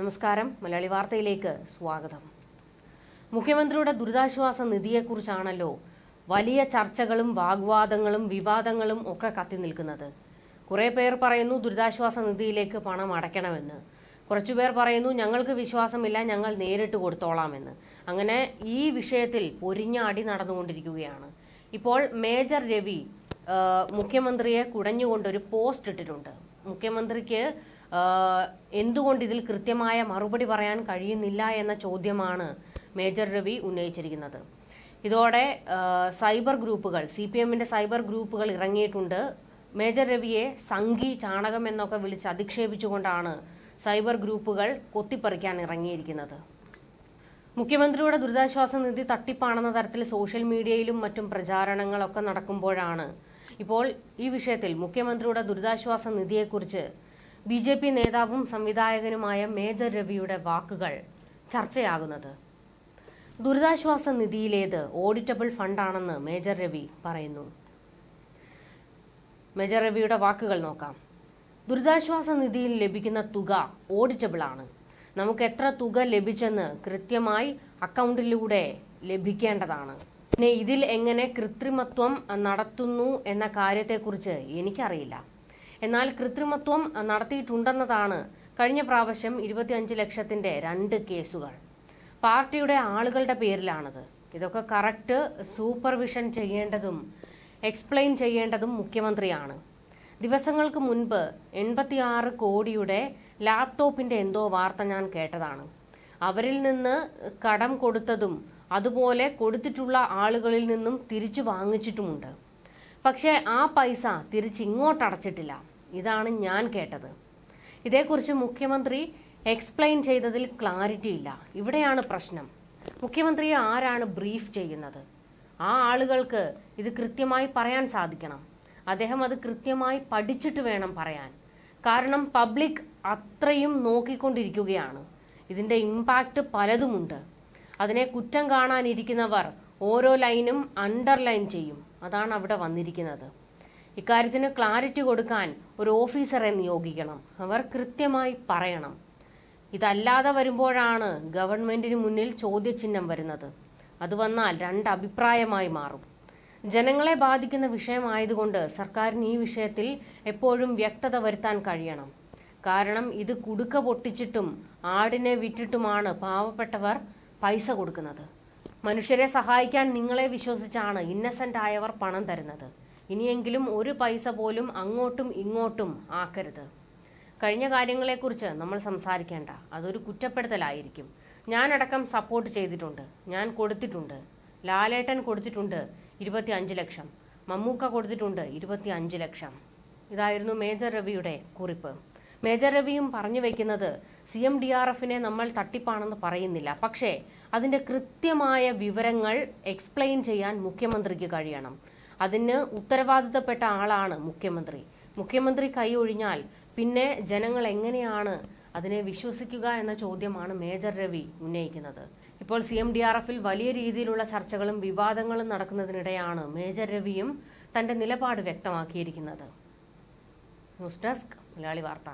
നമസ്കാരം. മലയാളി വാർത്തയിലേക്ക് സ്വാഗതം. മുഖ്യമന്ത്രിയുടെ ദുരിതാശ്വാസ നിധിയെക്കുറിച്ചാണല്ലോ വലിയ ചർച്ചകളും വാഗ്വാദങ്ങളും വിവാദങ്ങളും ഒക്കെ കത്തി നിൽക്കുന്നത്. കുറെ പേർ പറയുന്നു ദുരിതാശ്വാസ നിധിയിലേക്ക് പണം അടയ്ക്കണമെന്ന്. കുറച്ചുപേർ പറയുന്നു ഞങ്ങൾക്ക് വിശ്വാസമില്ല ഞങ്ങൾ നേരിട്ട് കൊടുത്തോളാമെന്ന്. അങ്ങനെ ഈ വിഷയത്തിൽ പൊരിഞ്ഞ അടി നടന്നുകൊണ്ടിരിക്കുകയാണ്. ഇപ്പോൾ മേജർ രവി മുഖ്യമന്ത്രിയെ മുഖ്യമന്ത്രിയെ കുടഞ്ഞുകൊണ്ടൊരു പോസ്റ്റ് ഇട്ടിട്ടുണ്ട്. മുഖ്യമന്ത്രിക്ക് എന്തുകൊണ്ട് ഇതിൽ കൃത്യമായ മറുപടി പറയാൻ കഴിയുന്നില്ല എന്ന ചോദ്യമാണ് മേജർ രവി ഉന്നയിച്ചിരിക്കുന്നത്. ഇതോടെ സൈബർ ഗ്രൂപ്പുകൾ സി പി എമ്മിന്റെ സൈബർ ഗ്രൂപ്പുകൾ ഇറങ്ങിയിട്ടുണ്ട്. മേജർ രവിയെ സംഘി ചാണകം എന്നൊക്കെ വിളിച്ച് അധിക്ഷേപിച്ചുകൊണ്ടാണ് സൈബർ ഗ്രൂപ്പുകൾ കൊത്തിപ്പറിക്കാൻ ഇറങ്ങിയിരിക്കുന്നത്. മുഖ്യമന്ത്രിയുടെ ദുരിതാശ്വാസ നിധി തട്ടിപ്പാണെന്ന തരത്തിൽ സോഷ്യൽ മീഡിയയിലും മറ്റും പ്രചാരണങ്ങളൊക്കെ നടക്കുമ്പോഴാണ് ഇപ്പോൾ ഈ വിഷയത്തിൽ മുഖ്യമന്ത്രിയുടെ ദുരിതാശ്വാസ നിധിയെക്കുറിച്ച് ബി ജെ പി നേതാവും സംവിധായകനുമായ മേജർ രവിയുടെ വാക്കുകൾ ചർച്ചയാകുന്നത്. ദുരിതാശ്വാസ നിധിയിലേത് ഓഡിറ്റബിൾ ഫണ്ടാണെന്ന് മേജർ രവി പറയുന്നു. മേജർ രവിയുടെ വാക്കുകൾ നോക്കാം. ദുരിതാശ്വാസ നിധിയിൽ ലഭിക്കുന്ന തുക ഓഡിറ്റബിൾ ആണ്. നമുക്ക് എത്ര തുക ലഭിച്ചെന്ന് കൃത്യമായി അക്കൗണ്ടിലൂടെ ലഭിക്കേണ്ടതാണ്. പിന്നെ ഇതിൽ എങ്ങനെ കൃത്രിമത്വം നടത്തുന്നു എന്ന കാര്യത്തെക്കുറിച്ച് എനിക്കറിയില്ല. എന്നാൽ കൃത്രിമത്വം നടത്തിയിട്ടുണ്ടെന്നതാണ് കഴിഞ്ഞ പ്രാവശ്യം ഇരുപത്തിയഞ്ച് ലക്ഷത്തിന്റെ രണ്ട് കേസുകൾ. പാർട്ടിയുടെ ആളുകളുടെ പേരിലാണത്. ഇതൊക്കെ കറക്റ്റ് സൂപ്പർവിഷൻ ചെയ്യേണ്ടതും എക്സ്പ്ലെയിൻ ചെയ്യേണ്ടതും മുഖ്യമന്ത്രിയാണ്. ദിവസങ്ങൾക്ക് മുൻപ് എൺപത്തിയാറ് കോടിയുടെ ലാപ്ടോപ്പിന്റെ എന്തോ വാർത്ത ഞാൻ കേട്ടതാണ്. അവരിൽ നിന്ന് കടം കൊടുത്തതും അതുപോലെ കൊടുത്തിട്ടുള്ള ആളുകളിൽ നിന്നും തിരിച്ചു വാങ്ങിച്ചിട്ടുമുണ്ട്. പക്ഷേ ആ പൈസ തിരിച്ച് ഇങ്ങോട്ട് അടച്ചിട്ടില്ല ഇതാണ് ഞാൻ കേട്ടത്. ഇതേക്കുറിച്ച് മുഖ്യമന്ത്രി എക്സ്പ്ലെയിൻ ചെയ്തതിൽ ക്ലാരിറ്റി ഇല്ല. ഇവിടെയാണ് പ്രശ്നം. മുഖ്യമന്ത്രിയെ ആരാണ് ബ്രീഫ് ചെയ്യുന്നത്? ആ ആളുകൾക്ക് ഇത് കൃത്യമായി പറയാൻ സാധിക്കണം. അദ്ദേഹം അത് കൃത്യമായി പഠിച്ചിട്ട് വേണം പറയാൻ. കാരണം പബ്ലിക് അത്രയും നോക്കിക്കൊണ്ടിരിക്കുകയാണ്. ഇതിന്റെ ഇമ്പാക്റ്റ് പലതുമുണ്ട്. അതിനെ കുറ്റം കാണാനിരിക്കുന്നവർ ഓരോ ലൈനും അണ്ടർലൈൻ ചെയ്യും. അതാണ് അവിടെ വന്നിരിക്കുന്നത്. ഇക്കാര്യത്തിന് ക്ലാരിറ്റി കൊടുക്കാൻ ഒരു ഓഫീസറെ നിയോഗിക്കണം. അവർ കൃത്യമായി പറയണം. ഇതല്ലാതെ വരുമ്പോഴാണ് ഗവൺമെന്റിന് മുന്നിൽ ചോദ്യചിഹ്നം വരുന്നത്. അത് വന്നാൽ രണ്ട് അഭിപ്രായമായി മാറും. ജനങ്ങളെ ബാധിക്കുന്ന വിഷയമായതുകൊണ്ട് സർക്കാരിന് ഈ വിഷയത്തിൽ എപ്പോഴും വ്യക്തത വരുത്താൻ കഴിയണം. കാരണം ഇത് കുടുക്ക പൊട്ടിച്ചിട്ടും ആടിനെ വിറ്റിട്ടുമാണ് പാവപ്പെട്ടവർ പൈസ കൊടുക്കുന്നത്. മനുഷ്യരെ സഹായിക്കാൻ നിങ്ങളെ വിശ്വസിച്ചാണ് ഇന്നസെന്റ് ആയവർ പണം തരുന്നത്. ഇനിയെങ്കിലും ഒരു പൈസ പോലും അങ്ങോട്ടും ഇങ്ങോട്ടും ആക്കരുത്. കഴിഞ്ഞ കാര്യങ്ങളെക്കുറിച്ച് നമ്മൾ സംസാരിക്കേണ്ട. അതൊരു കുറ്റപ്പെടുത്തലായിരിക്കും. ഞാനടക്കം സപ്പോർട്ട് ചെയ്തിട്ടുണ്ട്. ഞാൻ കൊടുത്തിട്ടുണ്ട്. ലാലേട്ടൻ കൊടുത്തിട്ടുണ്ട് ഇരുപത്തി അഞ്ച് ലക്ഷം. മമ്മൂക്ക കൊടുത്തിട്ടുണ്ട് ഇരുപത്തി അഞ്ച് ലക്ഷം. ഇതായിരുന്നു മേജർ രവിയുടെ കുറിപ്പ്. മേജർ രവിയും പറഞ്ഞു വെക്കുന്നത് സി എം ഡി ആർ എഫിനെ നമ്മൾ തട്ടിപ്പാണെന്ന് പറയുന്നില്ല. പക്ഷേ അതിന്റെ കൃത്യമായ വിവരങ്ങൾ എക്സ്പ്ലെയിൻ ചെയ്യാൻ മുഖ്യമന്ത്രിക്ക് കഴിയണം. അതിന് ഉത്തരവാദിത്തപ്പെട്ട ആളാണ് മുഖ്യമന്ത്രി. മുഖ്യമന്ത്രി കൈ ഒഴിഞ്ഞാൽ പിന്നെ ജനങ്ങൾ എങ്ങനെയാണ് അതിനെ വിശ്വസിക്കുക എന്ന ചോദ്യമാണ് മേജർ രവി ഉന്നയിക്കുന്നത്. ഇപ്പോൾ സി എം ഡി ആർ എഫിൽ വലിയ രീതിയിലുള്ള ചർച്ചകളും വിവാദങ്ങളും നടക്കുന്നതിനിടെയാണ് മേജർ രവിയും തന്റെ നിലപാട് വ്യക്തമാക്കിയിരിക്കുന്നത്. ന്യൂസ് ഡെസ്ക് മലയാളി വാർത്ത.